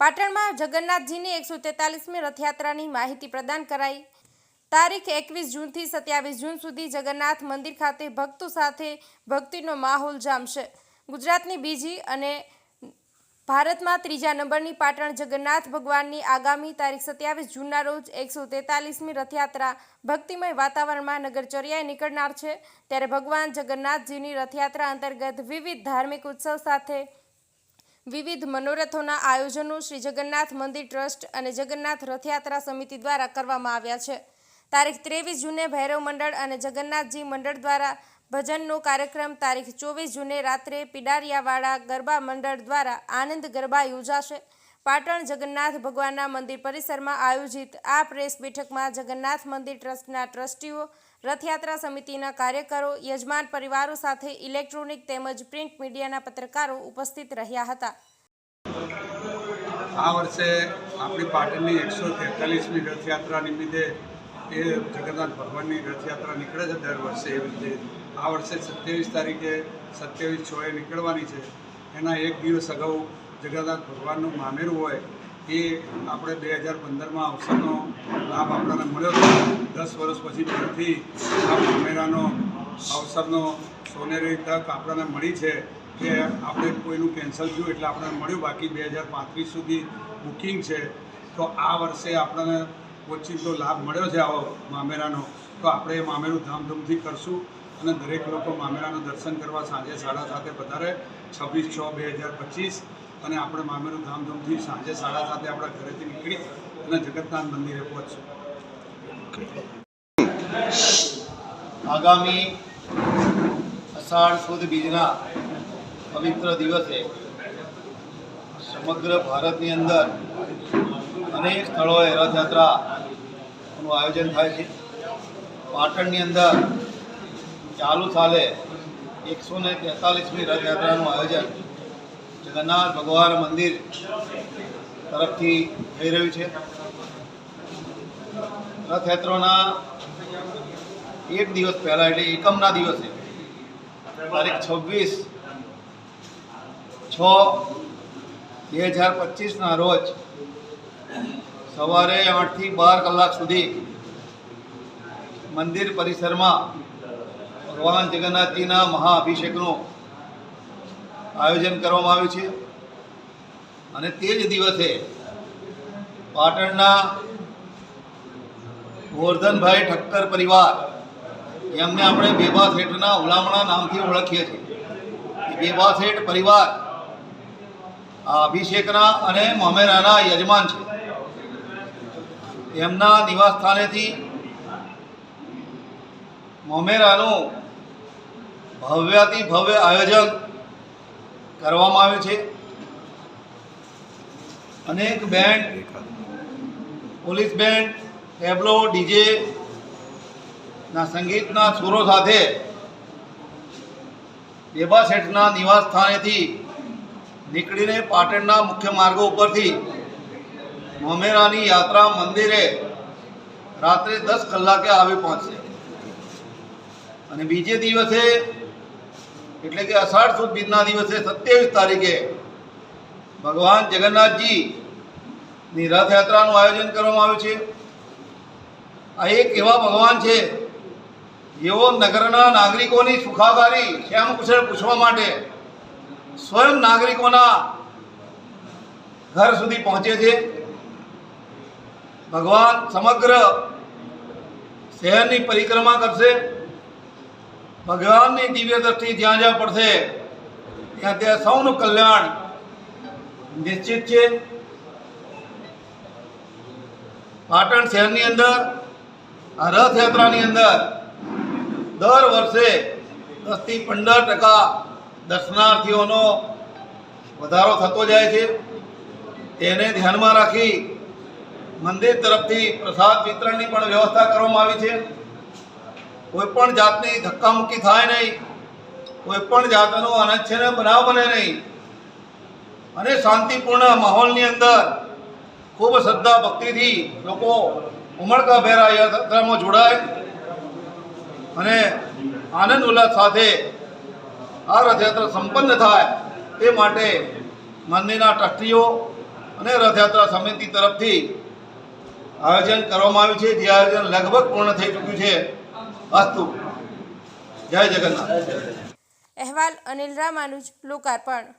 પાટણમાં જગન્નાથજીની એકસો તેતાલીસમી રથયાત્રાની માહિતી પ્રદાન કરાઈ. તારીખ એકવીસ જૂનથી સત્યાવીસ જૂન સુધી જગન્નાથ મંદિર ખાતે ભક્તો સાથે ભક્તિનો માહોલ જામશે. ગુજરાતની બીજી અને ભારતમાં ત્રીજા નંબરની પાટણ જગન્નાથ ભગવાનની આગામી તારીખ સત્યાવીસ જૂનના રોજ એકસો તેતાલીસમી રથયાત્રા ભક્તિમય વાતાવરણમાં નગરચર્યાએ નીકળનાર છે. ત્યારે ભગવાન જગન્નાથજીની રથયાત્રા અંતર્ગત વિવિધ ધાર્મિક ઉત્સવ સાથે વિવિધ મનોરથોના આયોજનો શ્રી જગન્નાથ મંદિર ટ્રસ્ટ અને જગન્નાથ રથયાત્રા સમિતિ દ્વારા કરવામાં આવ્યા છે. તારીખ ત્રેવીસ જૂને ભૈરવ મંડળ અને જગન્નાથજી મંડળ દ્વારા ભજનનો કાર્યક્રમ તારીખ ચોવીસ જૂને રાત્રે પિડારિયાવાડા ગરબા મંડળ દ્વારા આનંદ ગરબા યોજાશે. પાટણ જગન્નાથ ભગવાનના મંદિર પરિસરમાં આયોજિત આ પ્રેસ બેઠકમાં જગન્નાથ મંદિર ટ્રસ્ટના ટ્રસ્ટીઓ, રથયાત્રા સમિતિના કાર્યકરો, યજમાન પરિવારો સાથે ઇલેક્ટ્રોનિક તેમજ પ્રિન્ટ મીડિયાના પત્રકારો ઉપસ્થિત રહ્યા હતા. આ વર્ષે આપણી પાટણની એકસો તેતાલીસમી રથયાત્રા નિમિત્તે એ જગન્નાથ ભગવાનની રથયાત્રા નીકળે છે દર વર્ષે એવી રીતે. આ વર્ષે સત્યાવીસ તારીખે સત્યાવીસ છએ નીકળવાની છે. એના એક દિવસ અગાઉ જગન્નાથ ભગવાનનું મામેરું હોય એ આપણે બે હજાર પંદરમાં અવસરનો લાભ આપણને મળ્યો હતો. દસ વર્ષ પછી ફરીથી આ મામેરાનો અવસરનો સોનેરી તક આપણને મળી છે કે આપણે કોઈનું કેન્સલ થયું એટલે આપણને મળ્યું. બાકી બે હજાર પાંત્રીસ સુધી બુકિંગ છે. તો આ વર્ષે આપણને ઓચિંતો લાભ મળ્યો છે આવો મામેરાનો. તો આપણે એ મામેરું ધામધૂમથી કરશું અને દરેક લોકો મામેરાનું દર્શન કરવા સાંજે સાડા સાતે પધારે. છવ્વીસ છ બે હજાર પચીસ. અને આપણે મામેરું ધામધૂમથી સાંજે સાડા સાતે આપણા ઘરેથી નીકળી અને જગતનાથ મંદિરે પહોંચશું આગામી અષાઢ સુદ બીજના પવિત્ર દિવસે સમગ્ર ભારતની અંદર અનેક સ્થળોએ રથયાત્રાનું આયોજન થાય છે. પાટણની અંદર ચાલુ સાલે એકસો ને તેતાલીસમી રથયાત્રાનું આયોજન જગન્નાથ ભગવાન મંદિર તરફથી થઈ રહ્યું છે. રથયાત્રાના એક દિવસ પહેલાં એટલે એકમના દિવસે તારીખ છવ્વીસ છ બે હજાર પચીસના રોજ સવારે આઠથી બાર કલાક સુધી મંદિર પરિસરમાં ભગવાન જગન્નાથજીના મહાઅભિષેકનું આયોજન કરવામાં આવ્યું છે. અને તે જ દિવસે પાટણના ગોરધનભાઈ ઠક્કર પરિવાર એમને આપણે બેબા શેઠના હુલામણા નામથી ઓળખીએ છીએ. બેબા શેઠ પરિવાર આ અભિષેકના અને મમેરાના યજમાન છે. એમના નિવાસ સ્થાનેથી મમેરાનું ભવ્યાતિ ભવ્ય આયોજન કરવામાં આવે છે. અનેક band police band tableau DJ ના સંગીતના સુરો સાથે બેબા શેઠના નિવાસ સ્થાનેથી નીકળીને પાટણના મુખ્ય માર્ગો ઉપરથી મોમેરાની યાત્રા મંદિરે રાત્રે દસ કલાકે આવી પહોંચશે. અને બીજે દિવસે એટલે કે અષાઢ સુદ બીજના દિવસે સત્યાવીસ તારીખે ભગવાન જગન્નાથજીની રથયાત્રાનું આયોજન કરવામાં આવ્યું છે. આ એક એવા ભગવાન છે, જેઓ નગરના નાગરિકોની સુખાકારી શ્યામ કુશળ પૂછવા માટે સ્વયં નાગરિકોના ઘર સુધી પહોંચે છે. ભગવાન સમગ્ર શહેરની પરિક્રમા કરશે. ભગવાનની દિવ્ય દ્રષ્ટિ જ્યાં જ્યાં પડશે, ત્યાં ત્યાં સૌનું કલ્યાણ નિશ્ચિત છે. પાટણ શહેરની અંદર, આ રથયાત્રાની અંદર દર વર્ષે દસથી પંદર ટકા દર્શનાર્થીઓનો વધારો થતો જાય છે. તેને ધ્યાનમાં રાખી મંદિર તરફથી પ્રસાદ વિતરણની પણ વ્યવસ્થા કરવામાં આવી છે. કોઈ પણ જાતની ધક્કામુક્કી થાય નહીં. કોઈ પણ જાતનો અનચ્છેદ બનાવ બને નહીં. અને શાંતિપૂર્ણ માહોલની અંદર ખૂબ શ્રદ્ધા ભક્તિથી લોકો ઉમળકા ભેરા યાત્રામાં જોડાય અને આનંદ ઉલ્લાસ સાથે આ રથયાત્રા સંપન્ન થાય તે માટે મંદિરના ટ્રસ્ટીઓ અને રથયાત્રા સમિતિ તરફથી આયોજન કરવામાં આવ્યું છે. જે આયોજન લગભગ પૂર્ણ થઈ ચૂક્યું છે. અસ્તુ જય જગન્નાથ. અહેવાલ અનિલ રામાનુજ લોકાર્પણ.